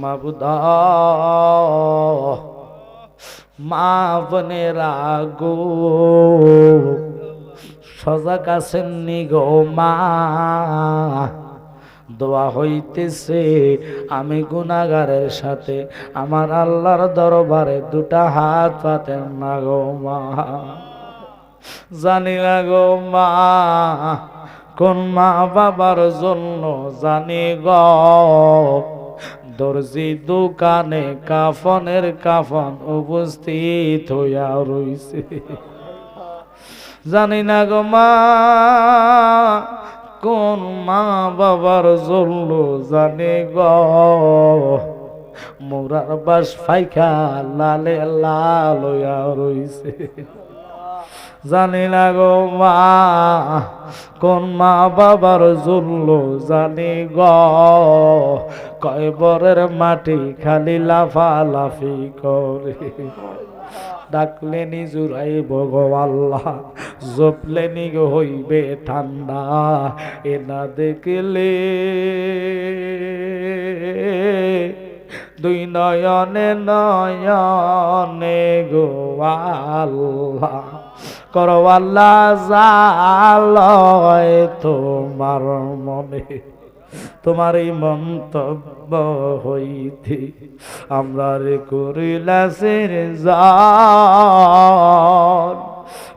মাবুদা মা বোনেরা গো সজাগ আছেন নি গো মা, দোয়া হইতেছে, আমি গুনাগারের সাথে, আমার আল্লাহর দরবারে দুটা হাত পাতেন না গো মা। জানি না গো মা, কোন মা বাবার জন্য জানি গ দর্জি দোকানে কাফনের কাফন উপস্থিত হইয়া রইছে। জানি না গো মা, কোন মা বাবার জন্য জানি গ। মোরার বাস ফাইকা লালে লাল হইয়া রইছে। জানি না গো মা, কোন মা বাবার জুল্ল জানি গ। কয়বরের মাটি খালি লাফা লাফি করে। ডাকলেনি জুড়াই ভগবাল্লাহ জপলেনি গো হইবে ঠান্ডা, এ না দেখলে। দুই নয়নে নয়নে গো আল্লাহ। করো আল্লাহ জালয় তোমার মনে, তোমার এই মন্তব্য হইতে আমরা রে করিলাসের যান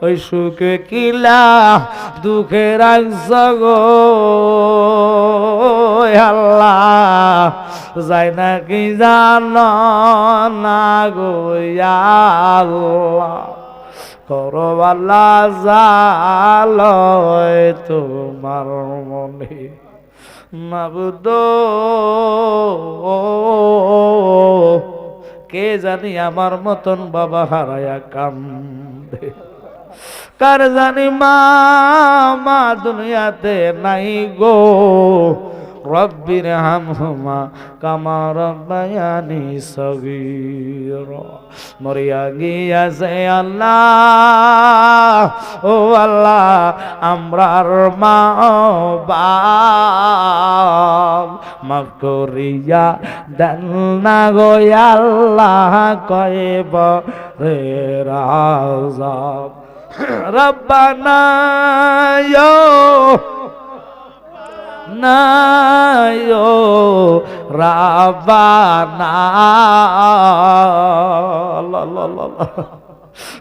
ওই সুখে কিলা, দুঃখে রাখছ গো। আল্লাহ, যাই নাকি জান না গো আল্লাহ। করবাল্লা জালয় তোমার মনে। মাবুদ, কে জানি আমার মতন বাবা হারায়া কান্দে। কার জানি মা মা দুনিয়াতে নাই গো। রব্বির হামহুমা কামা রব্বায়ানি সগীর। মরিয়া গিয়াছে আল্লাহ, ও আল্লাহ, আমরার মা বাপ মাফ করিয়া দেন না গো আল্লাহ কয়েব রে রাজা রব্বানা নায়ো রাবানা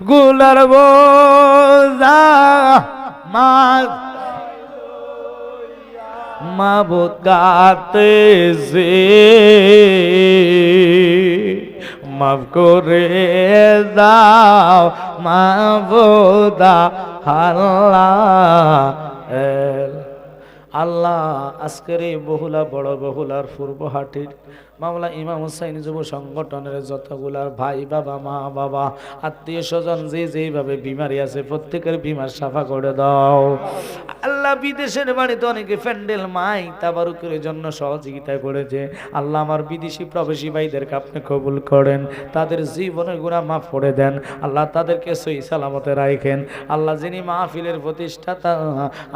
গুলার বোঝা মাছ। মাবুদ গাতে মাফ করে দাও মাবুদা হাল্লা। আল্লাহ আজকের এই বহুলা বড় বহুলার পূর্বহাটির মামলা ইমাম হুসাইন যুব সংগঠনের যতগুলার ভাই বাবা, মা বাবা, আত্মীয় স্বজন যে যেইভাবে বিমারি আছে, প্রত্যেকের বিমার সাফা করে দাও। আল্লাহ বিদেশের বাড়িতে অনেকে প্যান্ডেল মাই তাবারুকের জন্য সহযোগিতা করেছে। আল্লাহ আমার বিদেশি প্রবাসী ভাইদেরকে আপনি কবুল করেন, তাদের জীবনের গুণা মাফ করে দেন, আল্লাহ তাদেরকে সই সালামতে রাখেন। আল্লাহ যিনি মাহফিলের প্রতিষ্ঠাতা,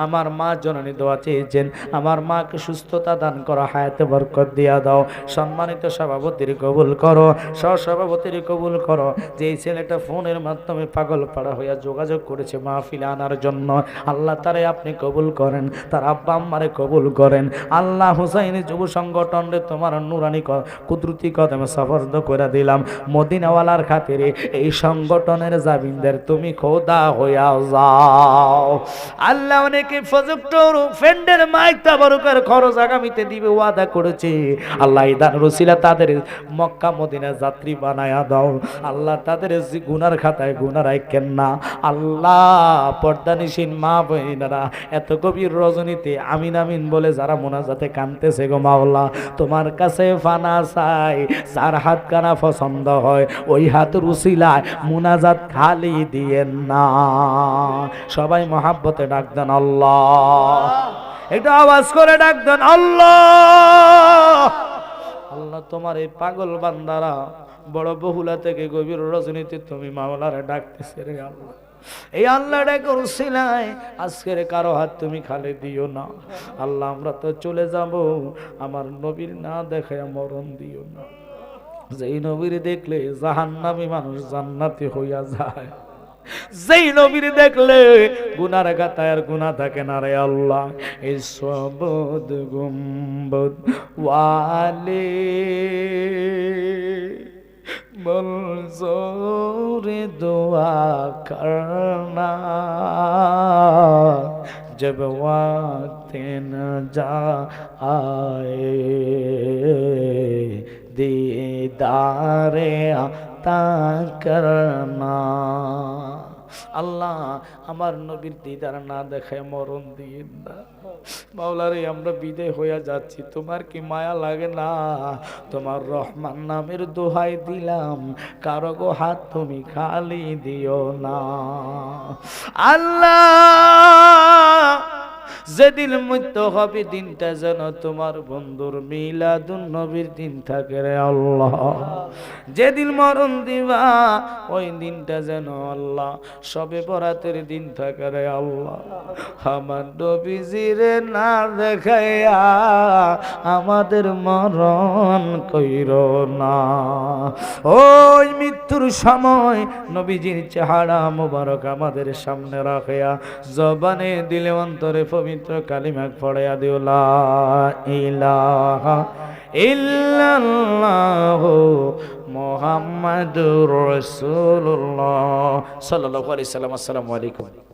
আমার মা জননী দোয়া চেয়েছেন, আমার মাকে সুস্থতা দান করা, হায়াতে বরকত দিয়া দাও। সম্মানিত সভাপতির কবুল করো, সহসভাপতির কবুল করো। যে এই ছেলেটা ফোনের মাধ্যমে পাগল পাড়া হইয়া যোগাযোগ করেছে মাহফিলে আনার জন্য, আল্লাহ তারে আপনি কবুল করেন, তার আব্বা আম্মারে কবুল করেন। আল্লাহ হুসাইনি যুব সংগঠন রে তোমার নুরানি কুদরতি কদমে সফর্দ করে দিলাম। মদিনাওয়ালার খাতিরে এই সংগঠনের জাবিনদের তুমি খোদা হইয়া যাও। আল্লাহ অনেকে প্রজেক্টর ফ্রেন্ডের মাইক তাবারুকের খরচ আগামীতে দিবে, ওয়াদা করেছে। আল্লাহ ইদান রসিলা তাদের মক্কা মদিনা যাত্রী বানায়া দাও। আল্লাহ তাদের গুনার খাতায় গুনার আইকেন না। আল্লাহ, পর্দানিসীন মা বহিনারা এত গভীর রজনীতে আমিন আমিন বলে যারা মোনাজাতে কানতেছে গো মাওলা, তোমার কাছে ফানা চাই, যার হাত কানা পছন্দ হয়, ওই হাত রুসিলায় মুনাজাত খালি দিয়েন না। সবাই মহাব্বতে ডাক দেন আল্লাহ। একটু আওয়াজ করে ডাক দেন আল্লাহ। আল্লাহ, তোমার এই পাগল বান্দারা, বড় বহুলা থেকে গভীর রজনীতি তুমি মাওলারে ডাকতেছে রে আল্লাহ। এই আল্লাহটা করছিলাই আজকের কারও হাত তুমি খালি দিও না। আল্লাহ, আমরা তো চলে যাব, আমার নবীর না দেখে মরণ দিও না। যেই নবীর দেখলে জাহান্নামী মানুষ জান্নাতি হইয়া যায়। যেই নবীর দেখলে গুনার গাতায় আর গুনা থাকে না রে আল্লাহ। এই সবদ, গুম্বদ, ওয়ালে। منظور دعا کرنا جب وقت نہ جا آئے دیدار عطا کرنا আল্লাহ আমার নবীর দিদার না দেখায় মরণ দিয়ে না। মাওলারে, আমরা বিদায় হইয়া যাচ্ছি। তোমার কি মায়া লাগে না? তোমার রহমান নামের দোহাই দিলাম। কারও গো হাত তুমি খালি দিও না। আল্লাহ যেদিন মৃত্যু হবে, দিনটা যেন তোমার বন্ধুর মিলাদুন নবীর দিন থাকে রে আল্লাহ। যেদিন মরণ দিবা, ওই দিনটা যেন আল্লাহ সবে বরাতের দিন থাকে রে আল্লাহ। আমার নবীজিরে না দেখাইয়া আমাদের মরণ কইর না। ওই মৃত্যুর সময় নবীজির চেহারা মোবারক আমাদের সামনে রাখিয়া জবানে দিলে অন্তরে পবিত্র কালিমা পড়াইয়া দিও ইলাহা ইল্লাল্লাহ মোহাম্মদুর রাসূলুল্লাহ। সাল্লাল্লাহু আলাইহি সাল্লাম আসসালামু আলাইকুম।